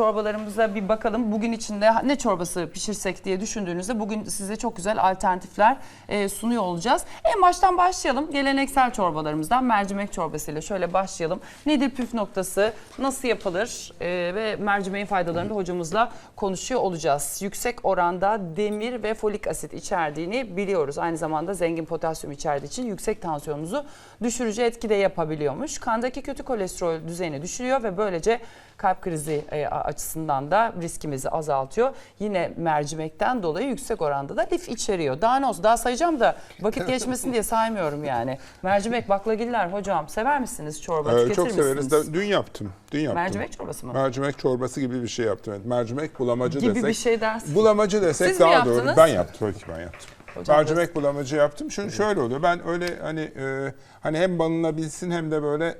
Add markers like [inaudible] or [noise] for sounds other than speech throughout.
çorbalarımıza bir bakalım. Bugün içinde ne çorbası pişirsek diye düşündüğünüzde bugün size çok güzel alternatifler e, sunuyor olacağız. En baştan başlayalım. Geleneksel çorbalarımızdan mercimek çorbasıyla şöyle başlayalım. Nedir püf noktası? Nasıl yapılır? E, ve mercimeğin faydalarını da hocamızla konuşuyor olacağız. Yüksek oranda demir ve folik asit içerdiğini biliyoruz. Aynı zamanda zengin potasyum içerdiği için yüksek tansiyonumuzu düşürücü etki de yapabiliyormuş. Kandaki kötü kolesterol düzeyini düşürüyor ve böylece kalp krizi e, açısından da riskimizi azaltıyor. Yine mercimekten dolayı yüksek oranda da lif içeriyor. Daha ne olsun daha sayacağım da vakit geçmesin diye saymıyorum yani. Mercimek baklagiller hocam sever misiniz çorba Ee, tüketir çok severiz. dün yaptım. Dün yaptım. Mercimek çorbası mı? Mercimek çorbası gibi bir şey yaptım. Evet. Mercimek bulamacı Gibi desek. bir şey dersin. Bulamacı desek Siz daha doğru. Ben yaptım. Tabii ki ben yaptım. Hocam Mercimek bulamacı yaptım. Şimdi şöyle oluyor. Ben öyle hani e, hani hem banılabilsin hem de böyle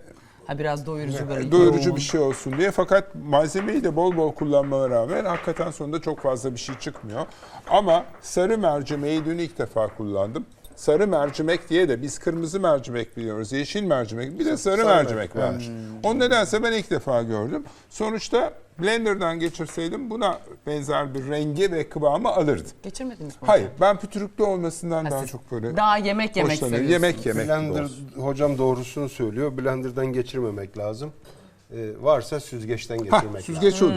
Ha biraz doyurucu böyle. doyurucu yoğun. bir şey olsun diye. Fakat malzemeyi de bol bol kullanmama rağmen hakikaten sonunda çok fazla bir şey çıkmıyor. Ama sarı mercimeği dün ilk defa kullandım. Sarı mercimek diye de biz kırmızı mercimek biliyoruz, yeşil mercimek, bir de sarı, sarı mercimek var. O nedense ben ilk defa gördüm. Sonuçta blenderdan geçirseydim buna benzer bir rengi ve kıvamı alırdı. Geçirmediniz mi? Hayır, ben pütürüklü olmasından Ha, daha çok böyle Daha yemek yemek seviyorsunuz. Yemek yemek Blender olsun. hocam doğrusunu söylüyor. Blender'dan geçirmemek lazım. Ee, varsa süzgeçten geçirmek lazım. süzgeç olur.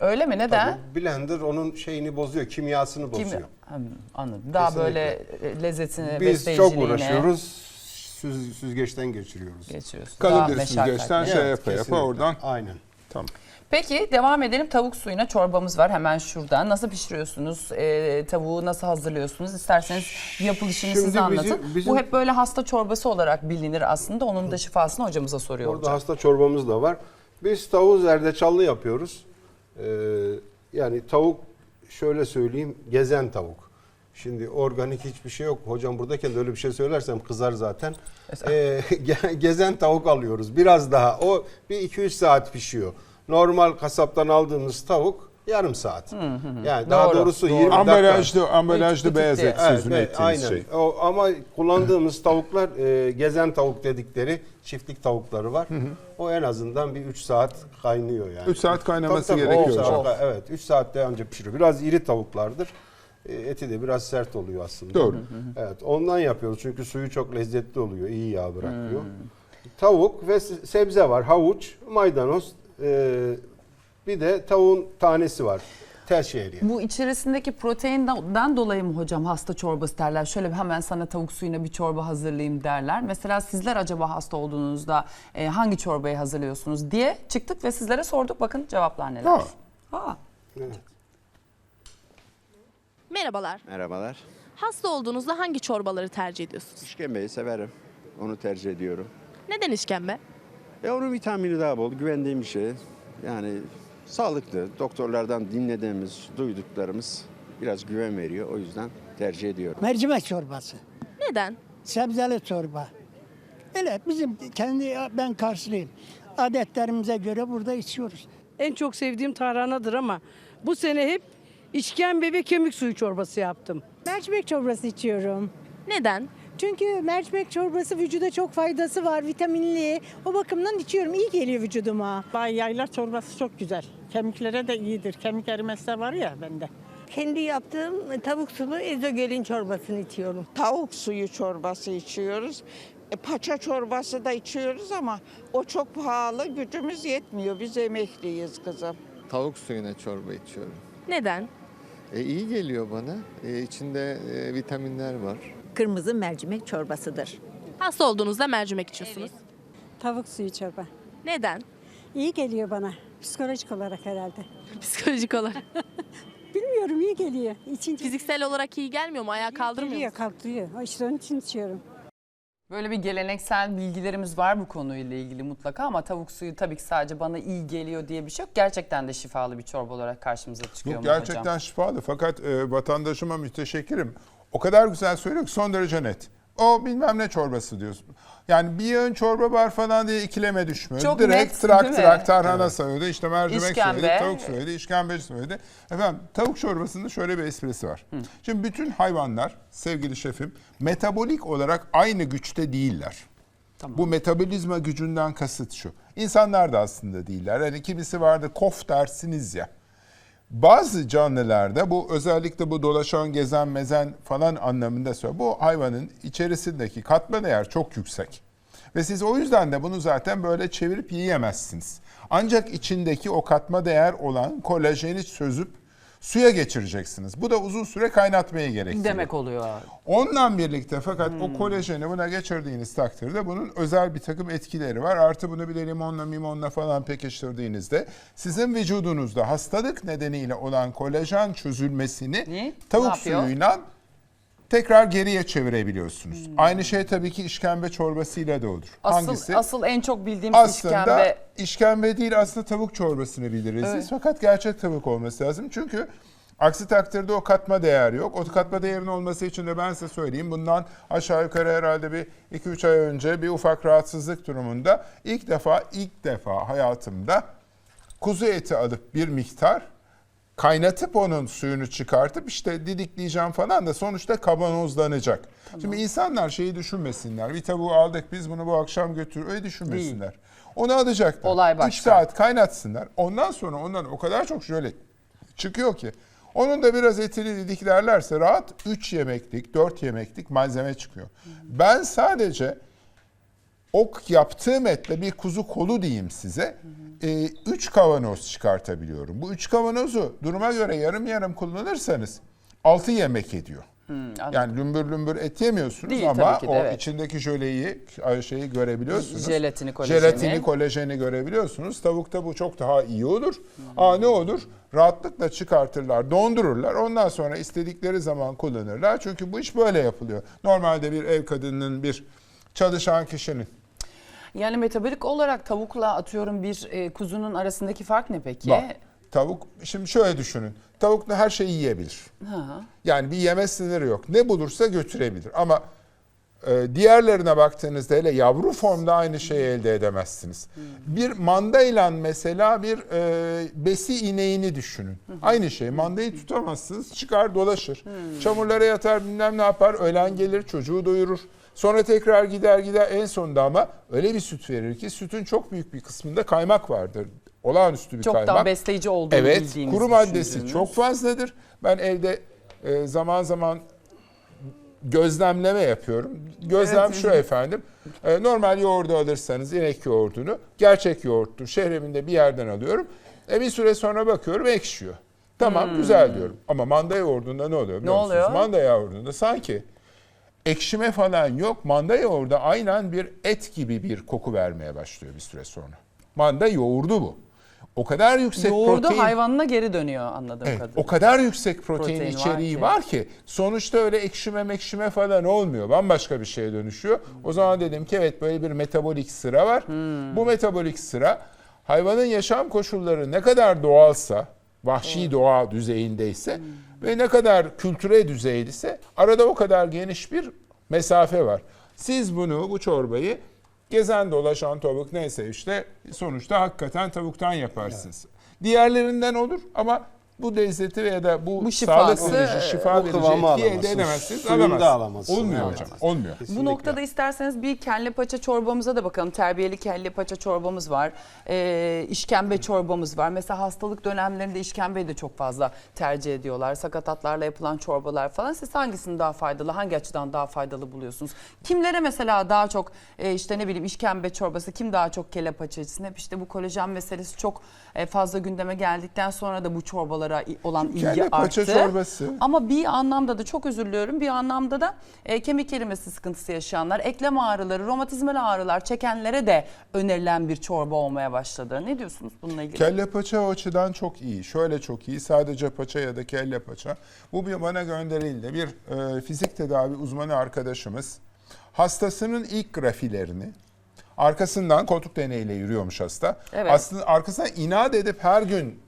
Öyle mi? Neden? Blender onun şeyini bozuyor, kimyasını bozuyor. Kimi? Hmm, anladım. Daha Kesinlikle. böyle e, lezzetini, Biz çok uğraşıyoruz. Süz, süzgeçten geçiriyoruz. Daha Kalın bir süzgeçten şey Evet, yapa yapa oradan. Aynen. Tamam. Peki devam edelim. Tavuk suyuna çorbamız var hemen şurada. Nasıl pişiriyorsunuz? Ee, tavuğu nasıl hazırlıyorsunuz? İsterseniz yapılışını Şimdi siz anlatın. bizim- Bu hep böyle hasta çorbası olarak bilinir aslında. Onun da şifasını hocamıza soruyor Orada olacağım. hasta çorbamız da var. Biz tavuğu zerdeçallı yapıyoruz. Ee, yani tavuk şöyle söyleyeyim gezen tavuk. Şimdi organik hiçbir şey yok. Hocam buradayken de öyle bir şey söylersem kızar zaten. Ee, [laughs] ge- gezen tavuk alıyoruz. Biraz daha. O bir 2-3 saat pişiyor. Normal kasaptan aldığımız tavuk yarım saat. Yani daha Doğru, doğrusu doğru. 20 dakika. Ambalajlı, ambalajlı beyaz et Evet, sözünü evet, ettiğiniz aynen. şey. O, ama kullandığımız tavuklar e, gezen tavuk dedikleri çiftlik tavukları var. O en azından bir 3 saat kaynıyor yani. 3 saat kaynaması Tabii, tabii, gerekiyor hocam. saat- Evet 3 saatte önce pişiriyor. Biraz iri tavuklardır. E, eti de biraz sert oluyor aslında. Doğru. Evet ondan yapıyoruz çünkü suyu çok lezzetli oluyor. iyi yağ bırakıyor. Tavuk ve se- sebze var. Havuç, maydanoz, e, bir de tavuğun tanesi var. Tel şehriye. Bu içerisindeki proteinden dolayı mı hocam hasta çorbası derler? Şöyle hemen sana tavuk suyuna bir çorba hazırlayayım derler. Mesela sizler acaba hasta olduğunuzda e, hangi çorbayı hazırlıyorsunuz diye çıktık ve sizlere sorduk. Bakın cevaplar neler. Ha. Ha. Evet. Merhabalar. Merhabalar. Hasta olduğunuzda hangi çorbaları tercih ediyorsunuz? İşkembeyi severim. Onu tercih ediyorum. Neden işkembe? E onun vitamini daha bol, güvendiğim bir şey. Yani sağlıklı. Doktorlardan dinlediğimiz, duyduklarımız biraz güven veriyor. O yüzden tercih ediyorum. Mercimek çorbası, Neden? sebzeli çorba. Öyle bizim kendi ben karşılayayım. Adetlerimize göre burada içiyoruz. En çok sevdiğim tarhanadır ama bu sene hep işkembe ve kemik suyu çorbası yaptım. Mercimek çorbası içiyorum. Neden? Çünkü mercimek çorbası vücuda çok faydası var, vitaminli. O bakımdan içiyorum. İyi geliyor vücuduma. Bay yaylar çorbası çok güzel. Kemiklere de iyidir. Kemik erimesi var ya bende. Kendi yaptığım tavuk sulu ezogelin çorbasını içiyorum. tavuk suyu çorbası içiyoruz. E, paça çorbası da içiyoruz ama o çok pahalı. Gücümüz yetmiyor. Biz emekliyiz kızım. Tavuk suyuna çorba içiyorum. Neden? E, iyi geliyor bana. E, içinde e, vitaminler var. Kırmızı mercimek çorbasıdır. Hasta olduğunuzda mercimek içiyorsunuz. Tavuk suyu çorba. Neden? İyi geliyor bana. Psikolojik olarak herhalde. [laughs] Psikolojik olarak. [laughs] Bilmiyorum iyi geliyor. İçince Fiziksel olarak iyi gelmiyor mu? Ayağa kaldırmıyor geliyor, mu? kalktırıyor. İşte onun için içiyorum. Böyle bir geleneksel bilgilerimiz var bu konuyla ilgili mutlaka ama tavuk suyu tabii ki sadece bana iyi geliyor diye bir şey yok. Gerçekten de şifalı bir çorba olarak karşımıza çıkıyor Yok mu hocam? gerçekten şifalı fakat e, vatandaşıma müteşekkirim. O kadar güzel söylüyor ki son derece net. O bilmem ne çorbası diyorsun. Yani bir yağın çorba var falan diye ikileme düşmüyor. Çok Direkt net, trak değil mi? trak tarhana söyledi, işte mercimek İşkembe. söyledi, tavuk söyledi, işkembe söyledi. Efendim tavuk çorbasında şöyle bir esprisi var. Şimdi bütün hayvanlar sevgili şefim metabolik olarak aynı güçte değiller. Bu metabolizma gücünden kasıt şu. İnsanlar da aslında değiller. Hani kimisi vardı kof dersiniz ya. Bazı canlılarda bu özellikle bu dolaşan, gezen, mezen falan anlamında söylüyor. Bu hayvanın içerisindeki katma değer çok yüksek. Ve siz o yüzden de bunu zaten böyle çevirip yiyemezsiniz. Ancak içindeki o katma değer olan kolajeni çözüp suya geçireceksiniz. Bu da uzun süre kaynatmayı gerektiriyor. Demek oluyor. Onunla birlikte fakat Hmm. o kolajeni buna geçirdiğiniz takdirde bunun özel bir takım etkileri var. Artı bunu bir de limonla mimonla falan pekiştirdiğinizde sizin vücudunuzda hastalık nedeniyle olan kolajen çözülmesini Ne? Ne tavuk yapıyor? suyuyla tekrar geriye çevirebiliyorsunuz. Hmm. Aynı şey tabii ki işkembe çorbasıyla da olur. Asıl, Hangisi? asıl en çok bildiğimiz aslında işkembe. işkembe değil aslında tavuk çorbasını biliriz Evet. biz. Fakat gerçek tavuk olması lazım. Çünkü aksi takdirde o katma değer yok. O katma değerin olması için de ben size söyleyeyim. Bundan aşağı yukarı herhalde bir 2-3 ay önce bir ufak rahatsızlık durumunda ilk defa ilk defa hayatımda kuzu eti alıp bir miktar kaynatıp onun suyunu çıkartıp işte didikleyeceğim falan da sonuçta kavanozlanacak. Şimdi insanlar şeyi düşünmesinler. Bir tavuğu aldık biz bunu bu akşam götür öyle düşünmesinler. Onu alacaklar. Olay 3 başka. saat kaynatsınlar. Ondan sonra ondan o kadar çok jöle çıkıyor ki. Onun da biraz etini didiklerlerse rahat 3 yemeklik, 4 yemeklik malzeme çıkıyor. Ben sadece o yaptığım etle bir kuzu kolu diyeyim size. 3 kavanoz çıkartabiliyorum. Bu 3 kavanozu duruma göre yarım yarım kullanırsanız 6 yemek ediyor. Yani lümbür lümbür et yemiyorsunuz Değil ama de, o evet. içindeki jöleyi, şeyi görebiliyorsunuz. Jelatini, kolajeni. Jelatini, kolajeni görebiliyorsunuz. Tavukta bu çok daha iyi olur. Aa ne olur? Rahatlıkla çıkartırlar, dondururlar. Ondan sonra istedikleri zaman kullanırlar. Çünkü bu iş böyle yapılıyor. Normalde bir ev kadınının, bir çalışan kişinin Yani metabolik olarak tavukla atıyorum bir e, kuzunun arasındaki fark ne peki? Bak, tavuk şimdi şöyle düşünün. Tavuk da her şeyi yiyebilir. Ha. Yani bir yeme sınırı yok. Ne bulursa götürebilir. Ama e, diğerlerine baktığınızda hele yavru formda aynı şeyi elde edemezsiniz. Bir mandayla mesela bir e, besi ineğini düşünün. Aynı şey. Mandayı tutamazsınız. Çıkar dolaşır. Çamurlara yatar bilmem ne yapar. Ölen gelir çocuğu doyurur. Sonra tekrar gider gider en sonunda ama öyle bir süt verir ki sütün çok büyük bir kısmında kaymak vardır. Olağanüstü bir Çok kaymak. daha besleyici olduğunu Evet, bildiğimiz kuru maddesi çok fazladır. Ben evde e, zaman zaman gözlemleme yapıyorum. Gözlem Evet. şu efendim. e, normal yoğurdu alırsanız inek yoğurdunu, gerçek yoğurttur. Şehreminde bir yerden alıyorum. E, bir süre sonra bakıyorum ekşiyor. Tamam güzel diyorum. Ama manda yoğurdunda ne oluyor? Hmm. Ne musunuz? oluyor? Manda yoğurdunda sanki ekşime falan yok. Manda yoğurdu aynen bir et gibi bir koku vermeye başlıyor bir süre sonra. Manda yoğurdu bu. O kadar yüksek Yoğurdu protein hayvanına geri dönüyor anladığım Evet, kadarıyla. o kadar yüksek protein, Protein var içeriği ki. var ki. sonuçta öyle ekşime mekşime falan olmuyor. Bambaşka bir şeye dönüşüyor. O zaman dedim ki evet böyle bir metabolik sıra var. Hmm. Bu metabolik sıra hayvanın yaşam koşulları ne kadar doğalsa, vahşi doğa düzeyindeyse Hmm. ve ne kadar kültüre düzeydeyse arada o kadar geniş bir mesafe var. Siz bunu, bu çorbayı gezen dolaşan tavuk neyse işte sonuçta hakikaten tavuktan yaparsınız. Diğerlerinden olur ama bu lezzeti veya da bu, Bu sağlık şifası, verici, şifa o verici kıvamı etkiyi elde alamazsın. edemezsiniz. Suyunu da alamazsınız. alamazsın. Olmuyor Evet. hocam, olmuyor. Bu noktada isterseniz bir kelle paça çorbamıza da bakalım. Terbiyeli kelle paça çorbamız var. Ee, işkembe çorbamız var. Mesela hastalık dönemlerinde işkembeyi de çok fazla tercih ediyorlar. Sakatatlarla yapılan çorbalar falan. Siz hangisini daha faydalı, hangi açıdan daha faydalı buluyorsunuz? Kimlere mesela daha çok e, işte ne bileyim işkembe çorbası, kim daha çok kelle paçasını? Hep işte bu kolajen meselesi çok e, fazla gündeme geldikten sonra da bu çorbalara i- olan ilgi Kelle paça arttı. çorbası. Ama bir anlamda da çok özür diliyorum. Bir anlamda da e, kemik erimesi sıkıntısı yaşayanlar, eklem ağrıları, romatizmal ağrılar çekenlere de önerilen bir çorba olmaya başladı. Ne diyorsunuz bununla ilgili? Kelle paça o açıdan çok iyi. Şöyle çok iyi. Sadece paça ya da kelle paça. Bu bir bana gönderildi. Bir e, fizik tedavi uzmanı arkadaşımız hastasının ilk grafilerini arkasından koltuk deneyiyle yürüyormuş hasta. Evet. Aslında arkasına inat edip her gün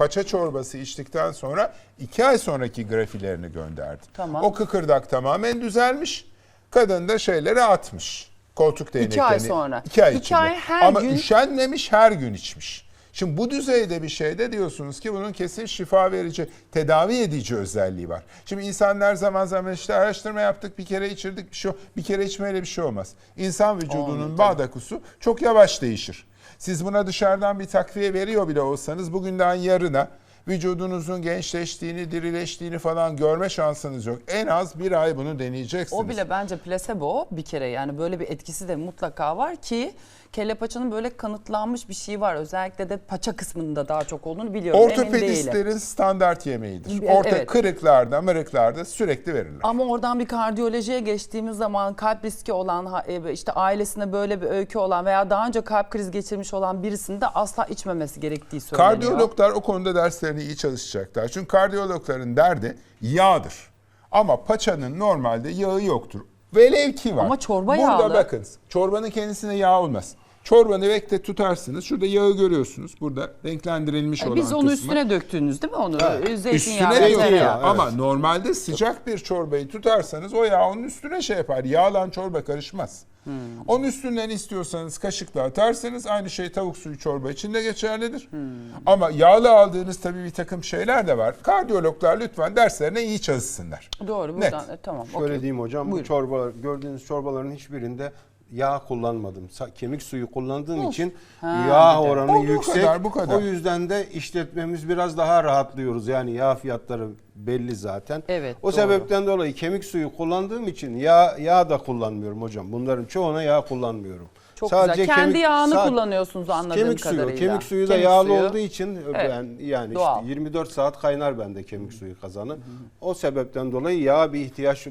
paça çorbası içtikten sonra iki ay sonraki grafilerini gönderdi. Tamam. O kıkırdak tamamen düzelmiş. Kadın da şeyleri atmış. Koltuk değneklerini. ay sonra. İki ay İki ay her Ama gün- üşenmemiş her gün içmiş. Şimdi bu düzeyde bir şeyde diyorsunuz ki bunun kesin şifa verici, tedavi edici özelliği var. Şimdi insanlar zaman zaman işte araştırma yaptık, bir kere içirdik bir şey, bir kere içmeyle bir şey olmaz. İnsan vücudunun bağdakusu çok yavaş değişir. Siz buna dışarıdan bir takviye veriyor bile olsanız bugünden yarına vücudunuzun gençleştiğini, dirileştiğini falan görme şansınız yok. En az bir ay bunu deneyeceksiniz. O bile bence plasebo bir kere yani böyle bir etkisi de mutlaka var ki kelle paçanın böyle kanıtlanmış bir şey var. Özellikle de paça kısmında daha çok olduğunu biliyorum. Ortopedistlerin standart yemeğidir. Evet. Orta kırıklarda, mırıklarda sürekli verirler. Ama oradan bir kardiyolojiye geçtiğimiz zaman kalp riski olan e, işte ailesinde böyle bir öykü olan veya daha önce kalp krizi geçirmiş olan birisinin de asla içmemesi gerektiği söyleniyor. Kardiyologlar o konuda derslerini iyi çalışacaklar. Çünkü kardiyologların derdi yağdır. Ama paçanın normalde yağı yoktur. Velev ki var. Ama çorba Burada yağlı. bakın çorbanın kendisine yağ olmaz. Çorbanı bekle tutarsınız. Şurada yağı görüyorsunuz. Burada renklendirilmiş olan E, Biz onu kısmı. üstüne döktünüz değil mi onu? Evet. Zeytinyağı, Üstüne dökülüyor. evet. Ama normalde sıcak bir çorbayı tutarsanız o yağ onun üstüne şey yapar. Yağlan çorba karışmaz. Hmm. Onun üstünden istiyorsanız kaşıkla atarsanız aynı şey tavuk suyu çorba için de geçerlidir. Hmm. Ama yağlı aldığınız tabii bir takım şeyler de var. Kardiyologlar lütfen derslerine iyi çalışsınlar. Doğru Net. buradan e, tamam. Şöyle okey. diyeyim hocam bu Buyurun. çorbalar gördüğünüz çorbaların hiçbirinde yağ kullanmadım. Sa- Kemik suyu kullandığım için Ha, yağ de. oranı O bu yüksek. kadar, bu kadar. O yüzden de işletmemiz biraz daha rahatlıyoruz. Yani yağ fiyatları belli zaten. Evet, O doğru. sebepten dolayı kemik suyu kullandığım için yağ yağ da kullanmıyorum hocam. Bunların çoğuna yağ kullanmıyorum. Çok güzel. Kendi yağını kullanıyorsunuz anladığım kemik suyu, kadarıyla. Kemik suyu da Kemik yağlı suyu. olduğu için Evet, ben yani doğal. işte 24 saat kaynar bende kemik suyu kazanı. O sebepten dolayı yağ bir ihtiyaç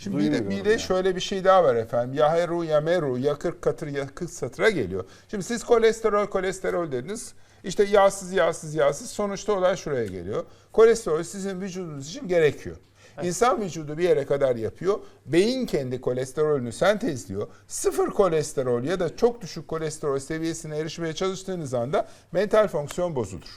Şimdi bir de, bir de yani. şöyle bir şey daha var efendim. Ya heru ya meru ya 40 katır ya 40 satıra geliyor. Şimdi siz kolesterol kolesterol dediniz. İşte yağsız yağsız yağsız sonuçta olay şuraya geliyor. Kolesterol sizin vücudunuz için gerekiyor. İnsan vücudu bir yere kadar yapıyor. Beyin kendi kolesterolünü sentezliyor. Sıfır kolesterol ya da çok düşük kolesterol seviyesine erişmeye çalıştığınız anda mental fonksiyon bozulur.